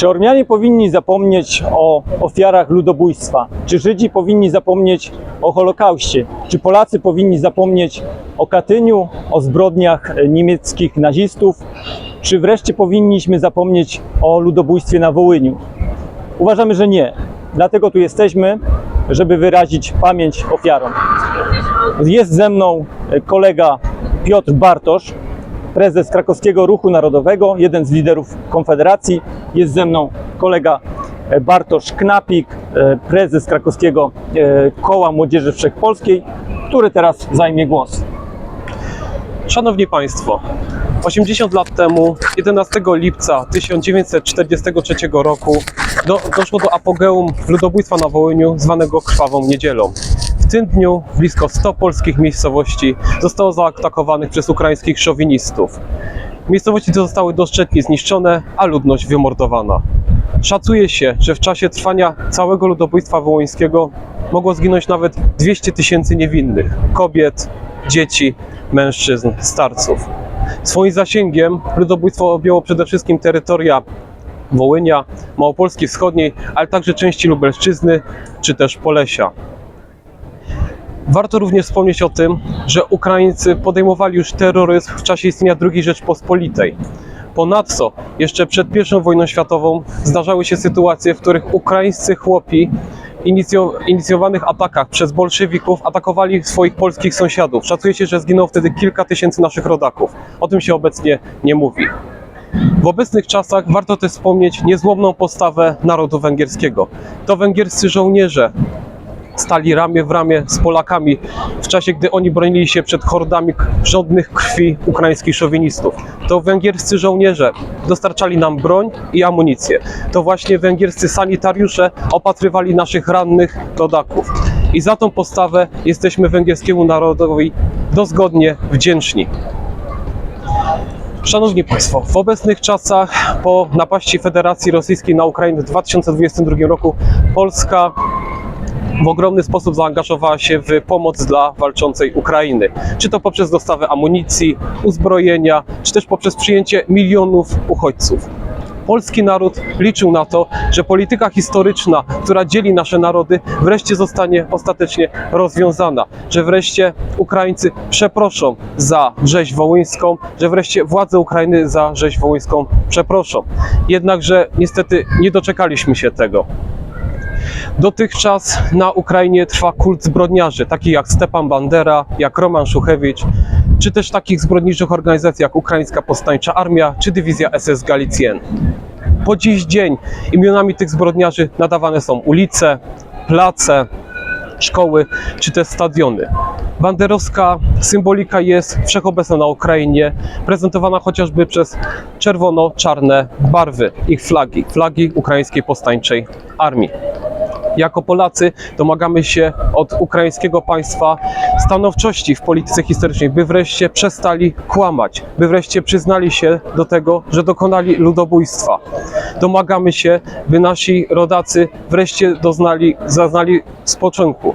Czy Ormianie powinni zapomnieć o ofiarach ludobójstwa? Czy Żydzi powinni zapomnieć o Holokauście? Czy Polacy powinni zapomnieć o Katyniu, o zbrodniach niemieckich nazistów? Czy wreszcie powinniśmy zapomnieć o ludobójstwie na Wołyniu? Uważamy, że nie. Dlatego tu jesteśmy, żeby wyrazić pamięć ofiarom. Jest ze mną kolega Piotr Bartosz, prezes Krakowskiego Ruchu Narodowego, jeden z liderów Konfederacji. Jest ze mną kolega e, Bartosz Knapik, e, prezes Krakowskiego e, Koła Młodzieży Wszechpolskiej, który teraz zajmie głos. Szanowni Państwo, 80 lat temu, 11 lipca 1943 roku, do, doszło do apogeum ludobójstwa na Wołyniu, zwanego Krwawą Niedzielą. Tym dniu blisko 100 polskich miejscowości zostało zaatakowanych przez ukraińskich szowinistów. Miejscowości te zostały doszczętnie zniszczone, a ludność wymordowana. Szacuje się, że w czasie trwania całego ludobójstwa wołyńskiego mogło zginąć nawet 200 tysięcy niewinnych kobiet, dzieci, mężczyzn, starców. Swoim zasięgiem ludobójstwo objęło przede wszystkim terytoria Wołynia, Małopolski Wschodniej, ale także części Lubelszczyzny czy też Polesia. Warto również wspomnieć o tym, że Ukraińcy podejmowali już terroryzm w czasie istnienia II Rzeczpospolitej. Ponadto, jeszcze przed I wojną światową zdarzały się sytuacje, w których ukraińscy chłopi inicjo, inicjowanych atakach przez bolszewików atakowali swoich polskich sąsiadów. Szacuje się, że zginęło wtedy kilka tysięcy naszych rodaków. O tym się obecnie nie mówi. W obecnych czasach warto też wspomnieć niezłomną postawę narodu węgierskiego. To węgierscy żołnierze stali ramię w ramię z Polakami w czasie, gdy oni bronili się przed hordami żądnych krwi ukraińskich szowinistów. To węgierscy żołnierze dostarczali nam broń i amunicję. To właśnie węgierscy sanitariusze opatrywali naszych rannych rodaków. I za tą postawę jesteśmy węgierskiemu narodowi dozgodnie wdzięczni. Szanowni Państwo, w obecnych czasach po napaści Federacji Rosyjskiej na Ukrainę w 2022 roku Polska w ogromny sposób zaangażowała się w pomoc dla walczącej Ukrainy. Czy to poprzez dostawę amunicji, uzbrojenia, czy też poprzez przyjęcie milionów uchodźców. Polski naród liczył na to, że polityka historyczna, która dzieli nasze narody, wreszcie zostanie ostatecznie rozwiązana, że wreszcie Ukraińcy przeproszą za rzeź wołyńską, że wreszcie władze Ukrainy za rzeź wołyńską przeproszą. Jednakże niestety nie doczekaliśmy się tego. Dotychczas na Ukrainie trwa kult zbrodniarzy, takich jak Stepan Bandera, jak Roman Szuchewicz, czy też takich zbrodniczych organizacji jak Ukraińska Powstańcza Armia, czy Dywizja SS Galicjen. Po dziś dzień imionami tych zbrodniarzy nadawane są ulice, place, szkoły, czy też stadiony. Banderowska symbolika jest wszechobecna na Ukrainie, prezentowana chociażby przez czerwono-czarne barwy ich flagi, flagi Ukraińskiej Powstańczej Armii. Jako Polacy domagamy się od ukraińskiego państwa stanowczości w polityce historycznej, by wreszcie przestali kłamać, by wreszcie przyznali się do tego, że dokonali ludobójstwa. Domagamy się, by nasi rodacy wreszcie doznali, zaznali spoczynku.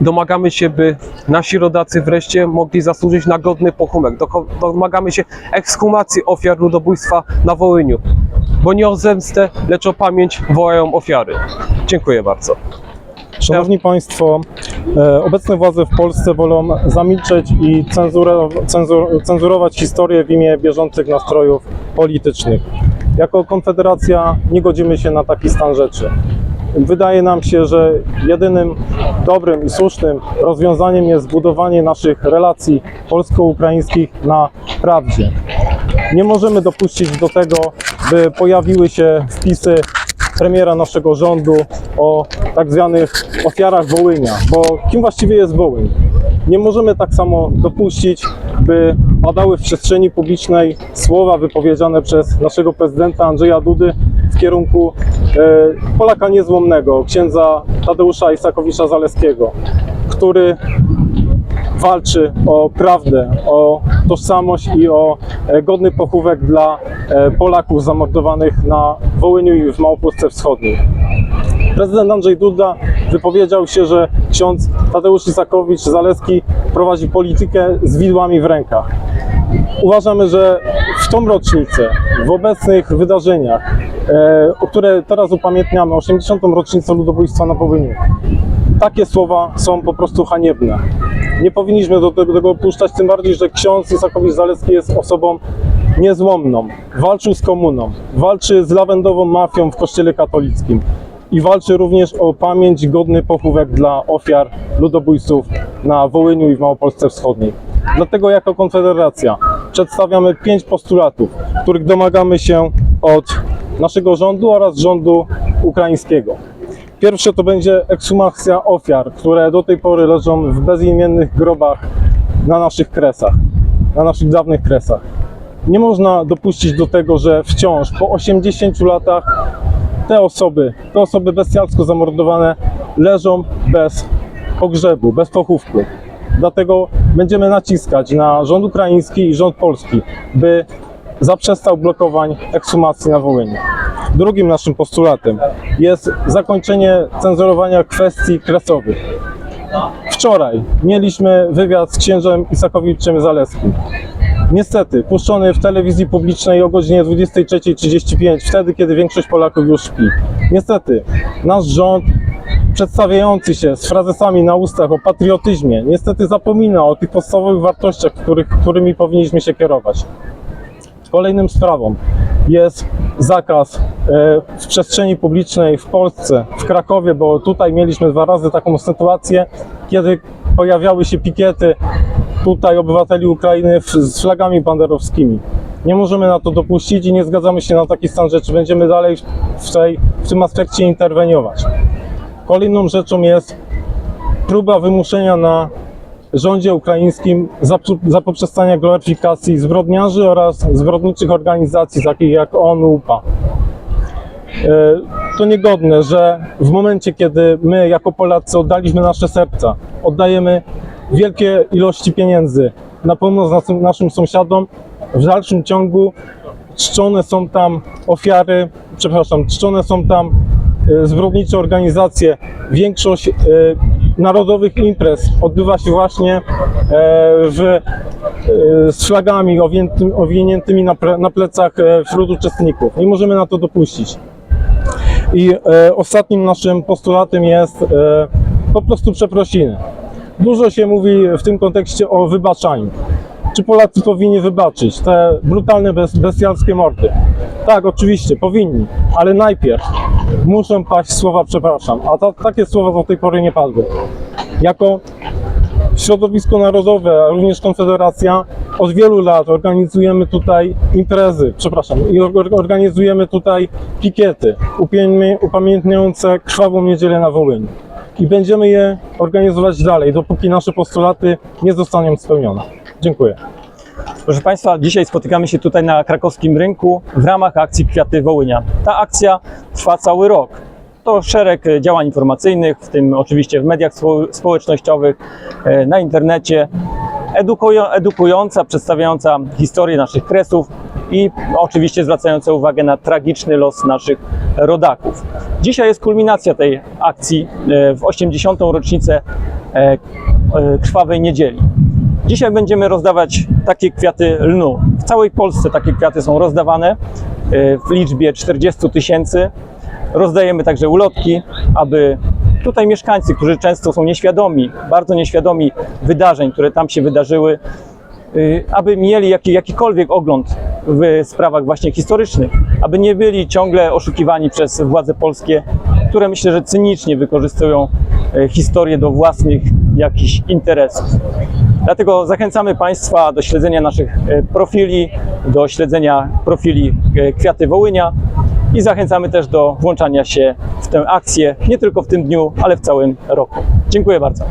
Domagamy się, by nasi rodacy wreszcie mogli zasłużyć na godny pochumek. Domagamy się ekshumacji ofiar ludobójstwa na Wołyniu, bo nie o zemstę, lecz o pamięć wołają ofiary. Dziękuję bardzo. Szanowni Państwo, e, obecne władze w Polsce wolą zamilczeć i cenzuro, cenzur, cenzurować historię w imię bieżących nastrojów politycznych. Jako Konfederacja nie godzimy się na taki stan rzeczy. Wydaje nam się, że jedynym dobrym i słusznym rozwiązaniem jest zbudowanie naszych relacji polsko-ukraińskich na prawdzie. Nie możemy dopuścić do tego, by pojawiły się wpisy premiera naszego rządu o tak zwanych ofiarach Wołynia, bo kim właściwie jest Wołyń? Nie możemy tak samo dopuścić, by padały w przestrzeni publicznej słowa wypowiedziane przez naszego prezydenta Andrzeja Dudy w kierunku e, Polaka niezłomnego, księdza Tadeusza Isakowicza Zaleskiego, który walczy o prawdę, o tożsamość i o e, godny pochówek dla e, Polaków zamordowanych na Wołyniu i w Małopolsce Wschodniej. Prezydent Andrzej Duda wypowiedział się, że ksiądz Tadeusz Isakowicz Zaleski prowadzi politykę z widłami w rękach. Uważamy, że w tą rocznicę, w obecnych wydarzeniach, e, o które teraz upamiętniamy, 80. rocznicę ludobójstwa na Wołyniu. Takie słowa są po prostu haniebne. Nie powinniśmy do tego tego dopuszczać, tym bardziej, że ksiądz Isakowicz Zaleski jest osobą niezłomną. Walczył z komuną, walczy z lawendową mafią w kościele katolickim i walczy również o pamięć, godny pochówek dla ofiar ludobójców na Wołyniu i w Małopolsce Wschodniej. Dlatego jako Konfederacja przedstawiamy pięć postulatów, których domagamy się od naszego rządu oraz rządu ukraińskiego. Pierwsze to będzie ekshumacja ofiar, które do tej pory leżą w bezimiennych grobach na naszych kresach, na naszych dawnych kresach. Nie można dopuścić do tego, że wciąż po 80 latach te osoby, te osoby bestialsko zamordowane leżą bez pogrzebu, bez pochówku. Dlatego będziemy naciskać na rząd ukraiński i rząd polski, by zaprzestał blokowań ekshumacji na Wołyniu. Drugim naszym postulatem jest zakończenie cenzurowania kwestii kresowych. Wczoraj mieliśmy wywiad z księżem Isakowiczem Zaleskim. Niestety, puszczony w telewizji publicznej o godzinie 23.35, wtedy kiedy większość Polaków już śpi. Niestety, nasz rząd przedstawiający się z frazesami na ustach o patriotyzmie, niestety zapomina o tych podstawowych wartościach, których, którymi powinniśmy się kierować. Kolejnym sprawą jest zakaz e, w przestrzeni publicznej w Polsce, w Krakowie, bo tutaj mieliśmy dwa razy taką sytuację, kiedy pojawiały się pikiety tutaj obywateli Ukrainy z flagami banderowskimi. Nie możemy na to dopuścić i nie zgadzamy się na taki stan rzeczy. Będziemy dalej w, tej, w tym aspekcie interweniować. Kolejną rzeczą jest próba wymuszenia na rządzie ukraińskim zapr- zapoprzestania gloryfikacji zbrodniarzy oraz zbrodniczych organizacji takich jak ONU, UPA. E, To niegodne, że w momencie, kiedy my jako Polacy oddaliśmy nasze serca, oddajemy wielkie ilości pieniędzy na pomoc naszym, naszym sąsiadom, w dalszym ciągu czczone są tam ofiary, przepraszam, czczone są tam e, zbrodnicze organizacje. Większość e, narodowych imprez odbywa się właśnie e, w, e, z flagami owiniętymi, na, plecach e, wśród uczestników. Nie możemy na to dopuścić. I ostatnim naszym postulatem jest po prostu przeprosiny. Dużo się mówi w tym kontekście o wybaczaniu. Czy Polacy powinni wybaczyć te brutalne, bestialskie mordy? Tak, oczywiście, powinni, ale najpierw muszą paść słowa przepraszam, a ta, takie słowa do tej pory nie padły. Jako środowisko narodowe, a również Konfederacja, od wielu lat organizujemy tutaj imprezy, przepraszam, organizujemy tutaj pikiety upamiętniające krwawą niedzielę na Wołyniu. I będziemy je organizować dalej, dopóki nasze postulaty nie zostaną spełnione. Dziękuję. Proszę Państwa, dzisiaj spotykamy się tutaj na krakowskim rynku w ramach akcji Kwiaty Wołynia. Ta akcja trwa cały rok. To szereg działań informacyjnych, w tym oczywiście w mediach spo- społecznościowych, e, na internecie, edukują, edukująca, przedstawiająca historię naszych kresów i oczywiście zwracająca uwagę na tragiczny los naszych rodaków. Dzisiaj jest kulminacja tej akcji e, w 80. rocznicę e, Krwawej Niedzieli. Dzisiaj będziemy rozdawać takie kwiaty lnu. W całej Polsce takie kwiaty są rozdawane e, w liczbie 40 tysięcy. Rozdajemy także ulotki, aby tutaj mieszkańcy, którzy często są nieświadomi, bardzo nieświadomi wydarzeń, które tam się wydarzyły, y, aby mieli jaki, jakikolwiek ogląd w sprawach właśnie historycznych, aby nie byli ciągle oszukiwani przez władze polskie, które myślę, że cynicznie wykorzystują e, historię do własnych jakichś interesów. Dlatego zachęcamy Państwa do śledzenia naszych e, profili, do śledzenia profili e, Kwiaty Wołynia i zachęcamy też do włączania się w tę akcję nie tylko w tym dniu, ale w całym roku. Dziękuję bardzo.